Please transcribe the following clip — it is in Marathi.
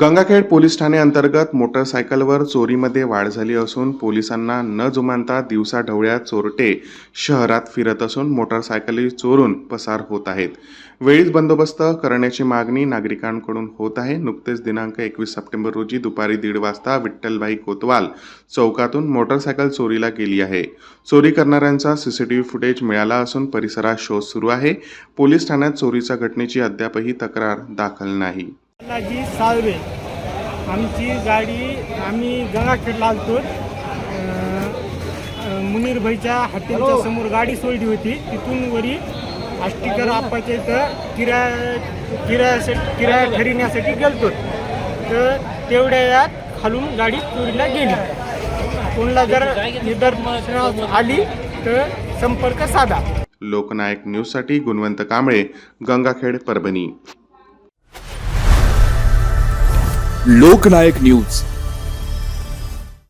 गंगाखेड पोलीस ठाणे अंतर्गत मोटरसायकलवर चोरीमध्ये वाढ झाली असून पोलिसांना न जुमानता दिवसा ढवळ्या चोरटे शहरात फिरत असून मोटरसायकली चोरून पसार होत आहेत. वेळीच बंदोबस्त करण्याची मागणी नागरिकांकडून होत आहे. नुकतेच दिनांक एकवीस सप्टेंबर रोजी दुपारी दीड वाजता विठ्ठलभाई कोतवाल चौकातून मोटरसायकल चोरीला गेली आहे. चोरी करणाऱ्यांचा सीसीटीव्ही फुटेज मिळाला असून परिसरात शोध सुरू आहे. पोलीस ठाण्यात चोरीच्या घटनेची अद्यापही तक्रार दाखल नाही. बालाजी साळवे. आमची गाडी आम्ही गंगाखेडला आलतो मुनीरभाईच्या हॉटेलच्या समोर गाडी सोडली होती. तिथून वरी आष्टीकर आप्पाच्या इथं किराया किरायासाठी किराया ठरविण्यासाठी गेलतो. तर तेवढ्या वेळात खालून गाडी चोरीला गेली. कोणाला जर निदर्शनास आली तर संपर्क साधा. लोकनायक न्यूजसाठी गुणवंत कांबळे गंगाखेड परभणी. लोकनायक न्यूज.